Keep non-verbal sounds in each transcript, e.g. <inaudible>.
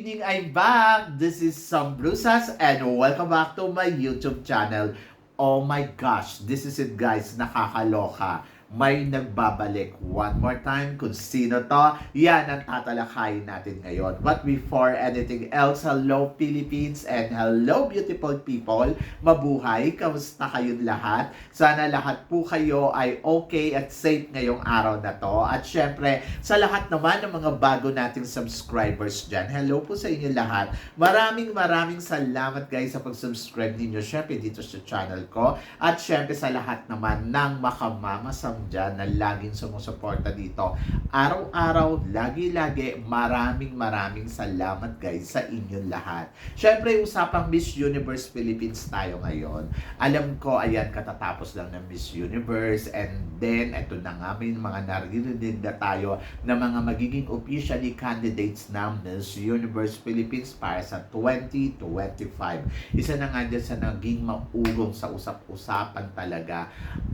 Evening! I'm back! This is Sam Brusas and welcome back to my YouTube channel. Oh my gosh! This is it guys! Nakakaloka! May nagbabalik one more time kung sino to. Yan ang tatalakayin natin ngayon. But before anything else, hello Philippines and hello beautiful people. Mabuhay! Kamusta kayong lahat? Sana lahat po kayo ay okay at safe ngayong araw na to. At syempre, sa lahat naman ng mga bago nating subscribers dyan, hello po sa inyo lahat. Maraming maraming salamat guys sa pag-subscribe ninyo. Syempre dito sa channel ko. At syempre sa lahat naman ng makamamasam dyan na laging sumusuporta dito. Araw-araw, lagi-lagi, maraming maraming salamat guys sa inyong lahat. Syempre, usapang Miss Universe Philippines tayo ngayon. Alam ko, ayan, katatapos lang ng Miss Universe and then, eto na nga, may mga naririnig na tayo na mga magiging officially candidates ng Miss Universe Philippines para sa 2025. Isa na nga dyan sa naging maugong sa usap-usapan talaga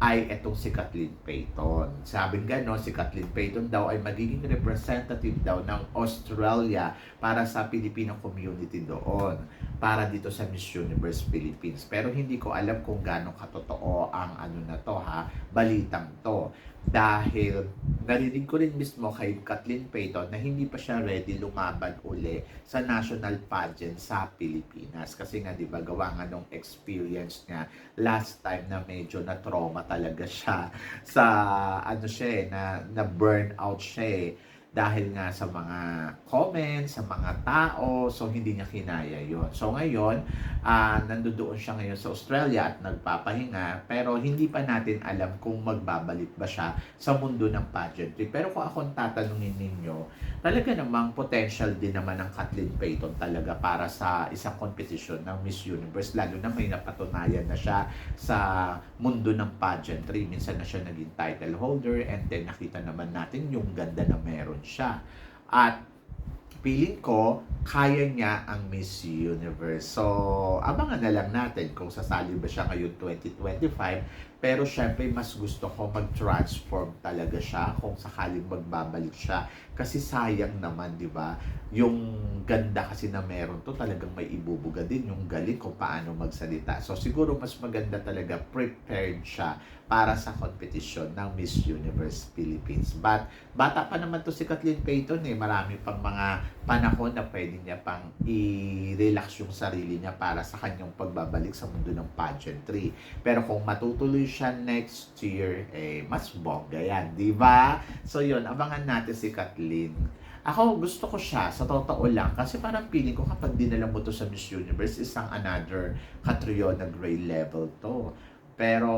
ay etong si Kathleen Payton. Sabi nga no, si Kathleen Payton daw ay magiging representative daw ng Australia para sa Filipino community doon para dito sa Miss Universe Philippines. Pero hindi ko alam kung gaano katotoo ang ano na to ha, balitang to. Dahil narinig ko rin mismo kay Kathleen Payton na hindi pa siya ready lumaban uli sa national pageant sa Pilipinas. Kasi nga, di ba, gawa nga nung experience niya last time na medyo na trauma talaga siya <laughs> sa ano siya eh, na, na burn out siya eh dahil nga sa mga comments, sa mga tao, so hindi niya kinaya yon. So ngayon, uh, nandoon siya ngayon sa Australia at nagpapahinga, pero hindi pa natin alam kung magbabalik ba siya sa mundo ng pageantry. Pero kung akong tatanungin ninyo, talaga namang potential din naman ng Kathleen Payton talaga para sa isang competition ng Miss Universe, lalo na may napatunayan na siya sa mundo ng pageantry. Minsan na siya naging title holder and then nakita naman natin yung ganda na meron siya. At feeling ko, kaya niya ang Miss Universe. So, abangan na lang natin kung sasali ba siya ngayon 2025. Pero syempre, mas gusto ko mag-transform talaga siya kung sakaling magbabalik siya. Kasi sayang naman, di ba? Yung ganda kasi na meron to, talagang may ibubuga din yung galing kung paano magsalita. So, siguro mas maganda talaga prepared siya para sa competition ng Miss Universe Philippines. But, bata pa naman to si Kathleen Payton eh. Marami pang mga panahon na pwede niya pang i-relax yung sarili niya para sa kanyang pagbabalik sa mundo ng pageantry. Pero kung matutuloy siya next year, eh, mas bongga yan, di ba? So yun, abangan natin si Kathleen. Ako, gusto ko siya, sa totoo lang, kasi parang feeling ko kapag dinala mo to sa Miss Universe, isang another Catriona Gray level to. Pero,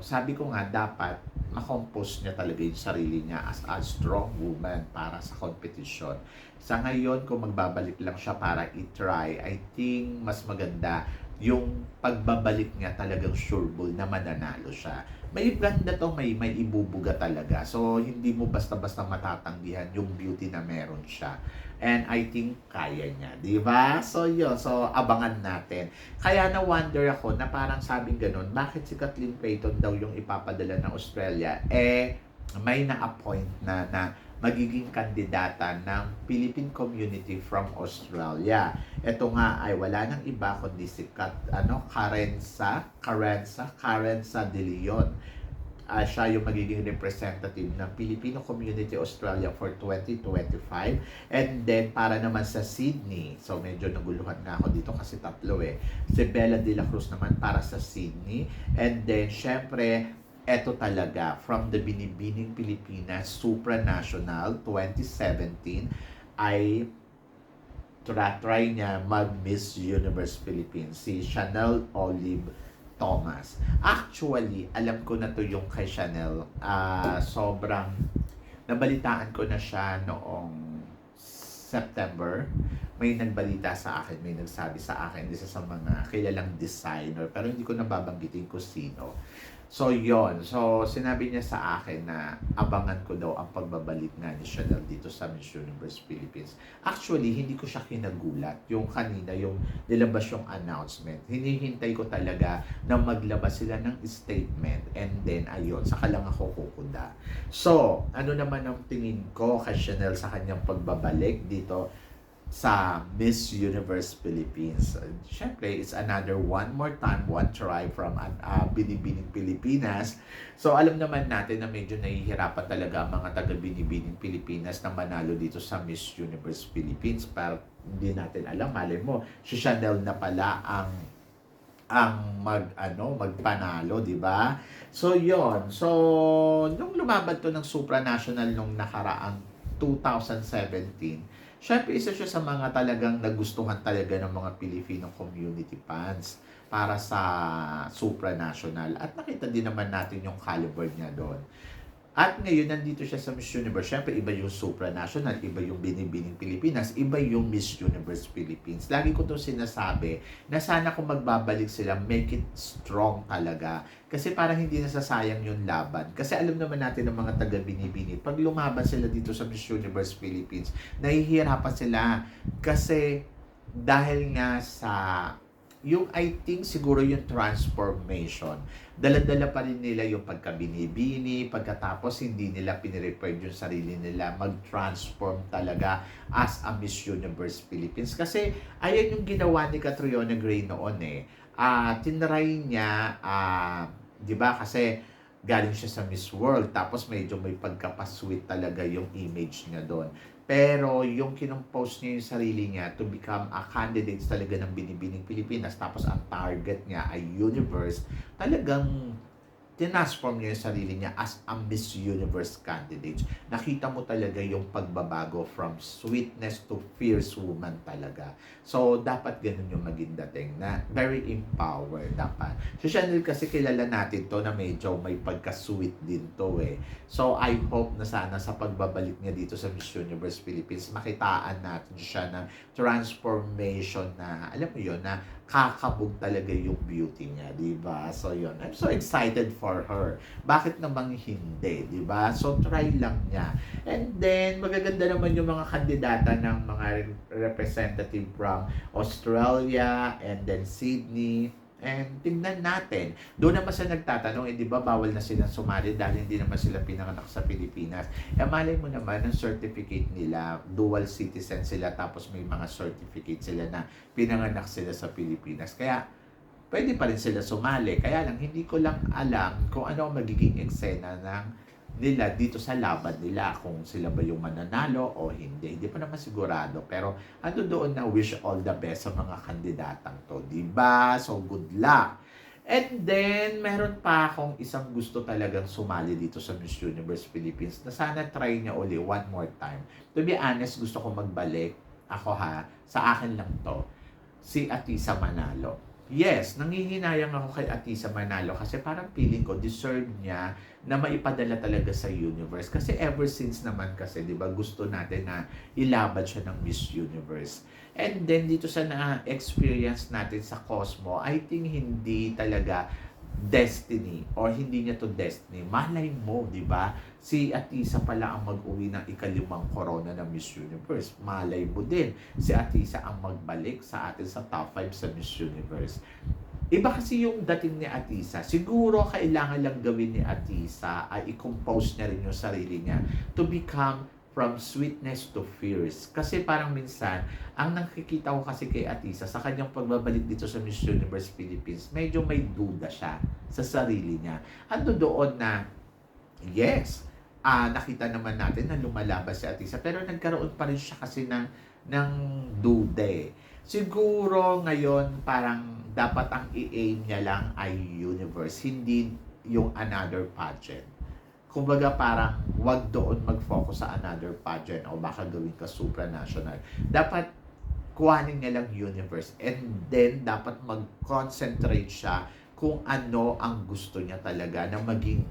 sabi ko nga, dapat makompose niya talaga yung sarili niya as a strong woman para sa competition. Sa ngayon, kung magbabalik lang siya para i-try, I think mas maganda yung pagbabalik niya talagang sure bull na mananalo siya. May ganda to, may, may ibubuga talaga. So, hindi mo basta-basta matatanggihan yung beauty na meron siya. And I think kaya niya, di ba? So, yun. So, abangan natin. Kaya na-wonder ako na parang sabing ganun, bakit si Kathleen Payton daw yung ipapadala ng Australia? Eh, may na-appoint na na magiging kandidata ng Philippine community from Australia. Ito nga ay wala nang iba kundi si Kat, ano, Karensa, Karensa, Karensa De Leon. Uh, siya yung magiging representative ng Filipino Community Australia for 2025. And then, para naman sa Sydney, so medyo naguluhan na ako dito kasi tatlo eh. Si Bella De La Cruz naman para sa Sydney. And then, syempre, eto talaga, from the Binibining Pilipinas Supranational 2017, ay try niya mag-Miss Universe Philippines, si Chanel Olive Thomas. Actually, alam ko na to yung kay Chanel. Uh, sobrang nabalitaan ko na siya noong September. May nagbalita sa akin, may nagsabi sa akin, isa sa mga kilalang designer, pero hindi ko nababanggitin ko sino So, yon So, sinabi niya sa akin na abangan ko daw ang pagbabalik nga ni Chanel dito sa Miss Universe Philippines. Actually, hindi ko siya kinagulat. Yung kanina, yung nilabas yung announcement. Hinihintay ko talaga na maglabas sila ng statement. And then, ayun, saka lang ako kukuda. So, ano naman ang tingin ko kay Chanel sa kanyang pagbabalik dito sa Miss Universe Philippines. Siyempre, it's another one more time, one try from uh, Binibining Pilipinas. So, alam naman natin na medyo nahihirapan talaga ang mga taga Binibining Pilipinas na manalo dito sa Miss Universe Philippines. Pero hindi natin alam, malay mo, si Chanel na pala ang ang mag ano magpanalo, di ba? So yon. So nung lumaban to ng supranational nung nakaraang 2017, Siyempre, isa siya sa mga talagang nagustuhan talaga ng mga Filipino community fans para sa supranational. At nakita din naman natin yung caliber niya doon. At ngayon, nandito siya sa Miss Universe. Siyempre, iba yung supranational, iba yung binibining Pilipinas, iba yung Miss Universe Philippines. Lagi ko to sinasabi na sana kung magbabalik sila, make it strong talaga. Kasi parang hindi nasasayang yung laban. Kasi alam naman natin ng mga taga-binibini, pag lumaban sila dito sa Miss Universe Philippines, nahihirapan sila. Kasi dahil nga sa yung I think siguro yung transformation. Dala-dala pa rin nila yung pagkabinibini, pagkatapos hindi nila pinirepair yung sarili nila, mag-transform talaga as a Miss Universe Philippines. Kasi ayan yung ginawa ni Catriona Gray noon eh. Uh, tinry niya, uh, di ba kasi galing siya sa Miss World, tapos medyo may pagkapasweet talaga yung image niya doon. Pero yung kinompose niya yung sarili niya to become a candidate talaga ng Binibining Pilipinas, tapos ang target niya ay universe, talagang tinasform niya yung sarili niya as a Miss Universe candidate. Nakita mo talaga yung pagbabago from sweetness to fierce woman talaga. So, dapat ganun yung maging dating na very empowered dapat. Si Chanel kasi kilala natin to na medyo may pagka-sweet din to eh. So, I hope na sana sa pagbabalik niya dito sa Miss Universe Philippines, makitaan natin siya ng transformation na, alam mo yun, na kakabog talaga yung beauty niya, di ba? So, yun. I'm so excited for her. Bakit namang hindi, di ba? So, try lang niya. And then, magaganda naman yung mga kandidata ng mga representative from Australia and then Sydney And tingnan natin. Doon naman sa nagtatanong, eh, di ba bawal na silang sumali dahil hindi naman sila pinanganak sa Pilipinas. Eh, malay mo naman, ang certificate nila, dual citizen sila, tapos may mga certificate sila na pinanganak sila sa Pilipinas. Kaya, pwede pa rin sila sumali. Kaya lang, hindi ko lang alam kung ano ang magiging eksena ng nila dito sa laban nila kung sila ba yung mananalo o hindi. Hindi pa naman sigurado. Pero ano doon na wish all the best sa mga kandidatang to. Diba? So good luck. And then, meron pa akong isang gusto talagang sumali dito sa Miss Universe Philippines na sana try niya uli one more time. To be honest, gusto ko magbalik. Ako ha, sa akin lang to. Si Atisa Manalo Yes, nangihinayang ako kay Atisa Manalo kasi parang feeling ko deserve niya na maipadala talaga sa universe. Kasi ever since naman kasi, di ba, gusto natin na ilaban siya ng Miss Universe. And then dito sa na-experience natin sa Cosmo, I think hindi talaga destiny or hindi niya to destiny. Malay mo, di ba? Si Atisa pala ang mag-uwi ng ikalimang corona ng Miss Universe. Malay mo din, si Atisa ang magbalik sa atin sa top 5 sa Miss Universe. Iba kasi yung dating ni Atisa. Siguro kailangan lang gawin ni Atisa ay i-compose niya rin yung sarili niya to become from sweetness to fierce. Kasi parang minsan, ang nakikita ko kasi kay Atisa sa kanyang pagbabalik dito sa Miss Universe Philippines, medyo may duda siya sa sarili niya. Ando doon na, yes, uh, nakita naman natin na lumalabas si Atisa, pero nagkaroon pa rin siya kasi ng, ng duda. Siguro ngayon parang dapat ang i-aim niya lang ay universe, hindi yung another pageant kumbaga parang wag doon mag-focus sa another pageant o baka gawin ka supranational. Dapat kuhanin niya lang universe and then dapat mag-concentrate siya kung ano ang gusto niya talaga na maging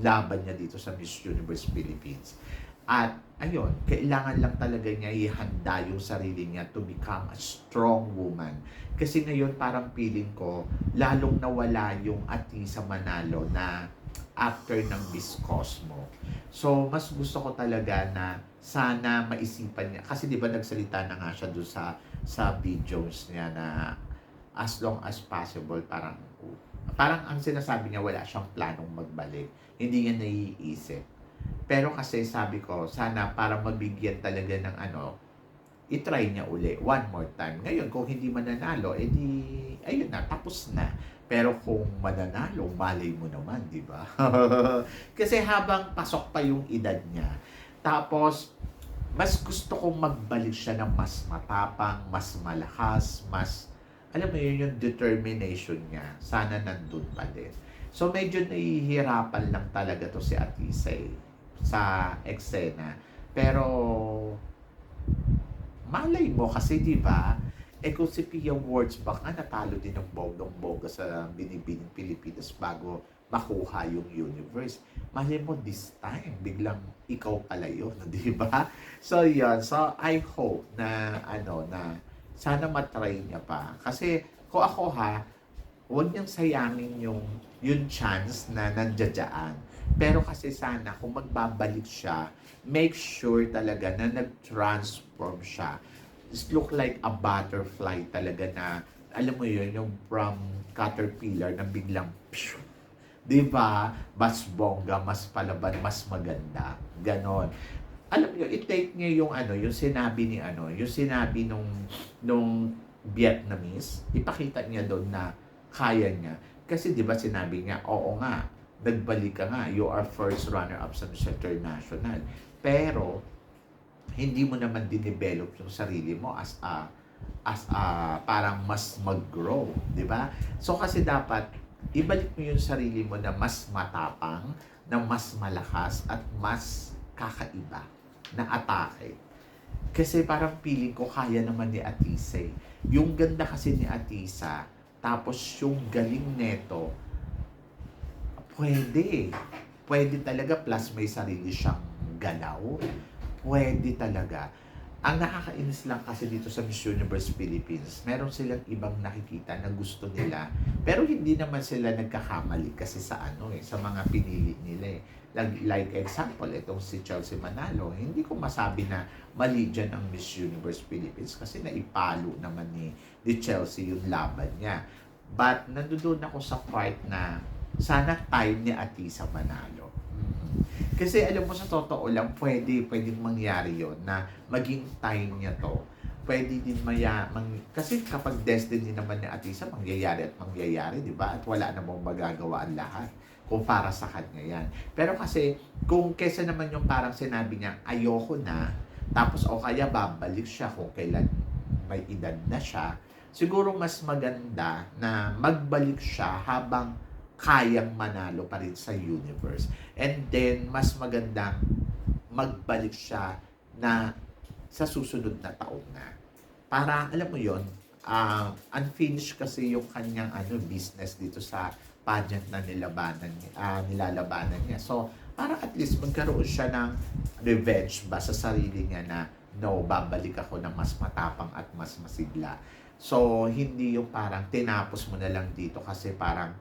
laban niya dito sa Miss Universe Philippines. At ayun, kailangan lang talaga niya ihanda yung sarili niya to become a strong woman. Kasi ngayon parang feeling ko, lalong nawala yung Atisa Manalo na after ng Miss Cosmo. So, mas gusto ko talaga na sana maisipan niya. Kasi di ba nagsalita na nga siya doon sa, sa videos niya na as long as possible, parang parang ang sinasabi niya wala siyang planong magbalik. Hindi niya naiisip. Pero kasi sabi ko, sana para mabigyan talaga ng ano, itry niya uli one more time. Ngayon, kung hindi mananalo, edi, ayun na, tapos na. Pero kung mananalo, malay mo naman, di ba? <laughs> kasi habang pasok pa yung edad niya, tapos, mas gusto kong magbalik siya ng mas matapang, mas malakas, mas, alam mo yun, yung determination niya, sana nandun pa din. So, medyo nahihirapan lang talaga to si Atisa eh, sa eksena. Pero, malay mo kasi, di ba, eh kung si Pia Wurtzbach nga natalo din ng bonggang-bongga sa binibining Pilipinas bago makuha yung universe. Malay mo this time, biglang ikaw pala yun, <laughs> di ba? So, yun. So, I hope na, ano, na sana matry niya pa. Kasi, kung ako ha, huwag niyang sayangin yung, yung chance na nandiyadyaan. Pero kasi sana, kung magbabalik siya, make sure talaga na nag-transform siya. It look like a butterfly talaga na, alam mo yun, yung from caterpillar na biglang, pshh, di ba? Mas bongga, mas palaban, mas maganda. Ganon. Alam niyo, i-take niya yung ano, yung sinabi ni ano, yung sinabi nung nung Vietnamese, ipakita niya doon na kaya niya. Kasi di ba sinabi niya, oo nga, nagbalik ka nga, you are first runner-up sa Miss International. Pero, hindi mo naman dinevelop yung sarili mo as a as a parang mas mag-grow, di ba? So kasi dapat ibalik mo yung sarili mo na mas matapang, na mas malakas at mas kakaiba na atake. Kasi parang feeling ko kaya naman ni Atisa. Yung ganda kasi ni Atisa, tapos yung galing neto, pwede. Pwede talaga plus may sarili siyang galaw. Pwede talaga. Ang nakakainis lang kasi dito sa Miss Universe Philippines, meron silang ibang nakikita na gusto nila, pero hindi naman sila nagkakamali kasi sa ano eh, sa mga pinili nila eh. Like, like example, itong si Chelsea Manalo, hindi ko masabi na mali dyan ang Miss Universe Philippines kasi naipalo naman ni, ni Chelsea yung laban niya. But nandoon ako sa part na sana time ni Atisa Manalo. Kasi alam mo sa totoo lang, pwede, pwedeng mangyari yon na maging time niya to. Pwede din maya, mang, kasi kapag destiny naman ni Atisa, mangyayari at mangyayari, di ba? At wala namang magagawa ang lahat kung para sa kanya yan. Pero kasi, kung kesa naman yung parang sinabi niya, ayoko na, tapos o kaya babalik siya kung kailan may edad na siya, siguro mas maganda na magbalik siya habang kayang manalo pa rin sa universe. And then, mas magandang magbalik siya na sa susunod na taon na. Para, alam mo yon uh, unfinished kasi yung kanyang ano, business dito sa pageant na nilabanan, uh, nilalabanan niya. So, para at least magkaroon siya ng revenge ba sa sarili niya na no, babalik ako ng mas matapang at mas masigla. So, hindi yung parang tinapos mo na lang dito kasi parang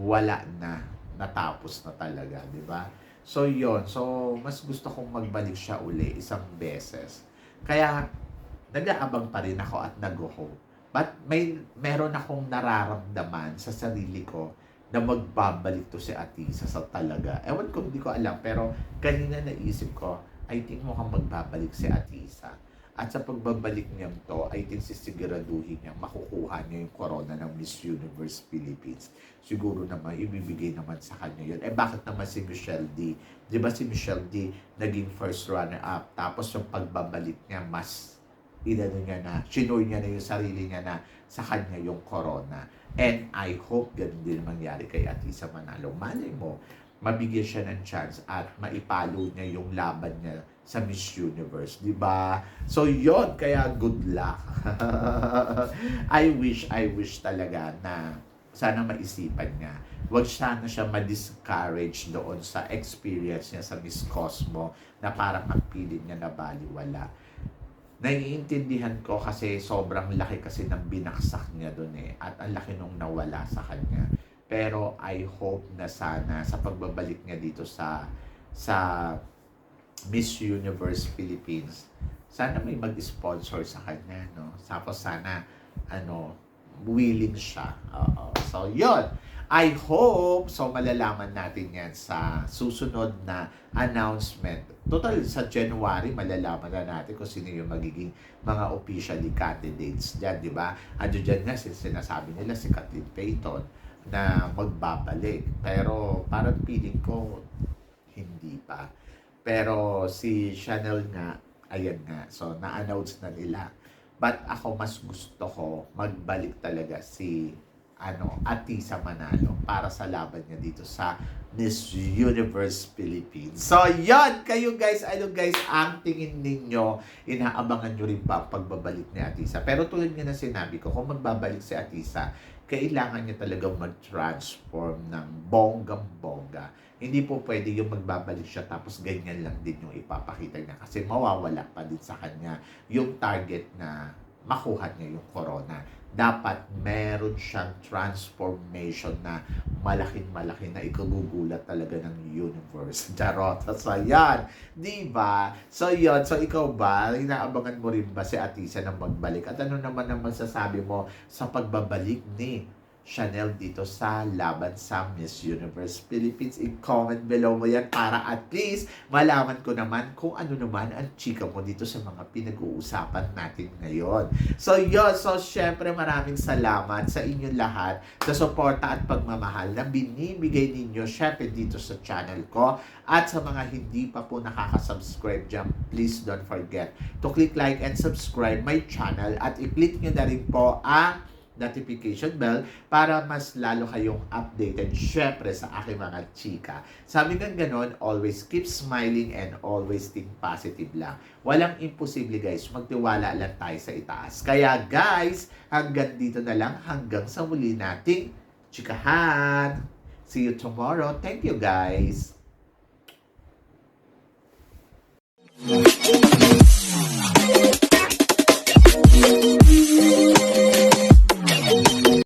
wala na, natapos na talaga, di ba? So, yon So, mas gusto kong magbalik siya uli isang beses. Kaya, nag-aabang pa rin ako at nag-hope. But may meron akong nararamdaman sa sarili ko na magbabalik to si Atisa sa talaga. Ewan ko, hindi ko alam. Pero kanina naisip ko, I think mukhang magbabalik si Atisa. At sa pagbabalik niya to, I think sisiguraduhin niya makukuha niya yung corona ng Miss Universe Philippines. Siguro naman, ibibigay naman sa kanya yun. Eh bakit naman si Michelle D? Di ba si Michelle D naging first runner-up? Tapos yung pagbabalik niya, mas inano niya na, sinur niya na yung sarili niya na sa kanya yung corona. And I hope ganun din mangyari kay Atisa Manalo. Malay mo, mabigyan siya ng chance at maipalo niya yung laban niya sa Miss Universe, di ba? So, yon kaya good luck. <laughs> I wish, I wish talaga na sana maisipan niya. Huwag sana siya ma-discourage doon sa experience niya sa Miss Cosmo na parang ang niya na baliwala. Naiintindihan ko kasi sobrang laki kasi ng binaksak niya doon eh. At ang laki nung nawala sa kanya. Pero I hope na sana sa pagbabalik niya dito sa sa Miss Universe Philippines, sana may mag-sponsor sa kanya, no? Tapos sana, ano, willing siya. Oo. So, yon I hope, so malalaman natin yan sa susunod na announcement. Total, sa January, malalaman na natin kung sino yung magiging mga officially candidates dyan, di ba? Ano dyan nga, sin- sinasabi nila si Kathleen Payton na magbabalik. Pero parang feeling ko, hindi pa. Pero si Chanel nga, ayan nga, so na-announce na nila. But ako mas gusto ko magbalik talaga si ano, Atisa Manalo para sa laban niya dito sa Miss Universe Philippines. So, yon Kayo guys, ano guys, ang tingin ninyo, inaabangan nyo rin ba ang pagbabalik ni Atisa. Pero tulad nga na sinabi ko, kung magbabalik si Atisa, kailangan niya talagang mag-transform ng bonggang-bongga. Hindi po pwede yung magbabalik siya tapos ganyan lang din yung ipapakita niya kasi mawawala pa din sa kanya yung target na makuha niya yung corona. Dapat meron siyang transformation na malaking malaki na ikagugulat talaga ng universe. <laughs> Charot. So, yan. Di? So, yon So, ikaw ba? Inaabangan mo rin ba si Atisa na magbalik? At ano naman ang masasabi mo sa pagbabalik ni Chanel dito sa laban sa Miss Universe Philippines. I-comment below mo yan para at least malaman ko naman kung ano naman ang chika mo dito sa mga pinag-uusapan natin ngayon. So yun, so syempre maraming salamat sa inyong lahat sa suporta at pagmamahal na binibigay ninyo syempre dito sa channel ko at sa mga hindi pa po nakaka-subscribe dyan, please don't forget to click like and subscribe my channel at i-click nyo na rin po ang notification bell para mas lalo kayong updated syempre sa aking mga chika. Sabi ng ganon, always keep smiling and always think positive lang. Walang imposible guys, magtiwala lang tayo sa itaas. Kaya guys, hanggang dito na lang hanggang sa muli nating chikahan. See you tomorrow. Thank you guys.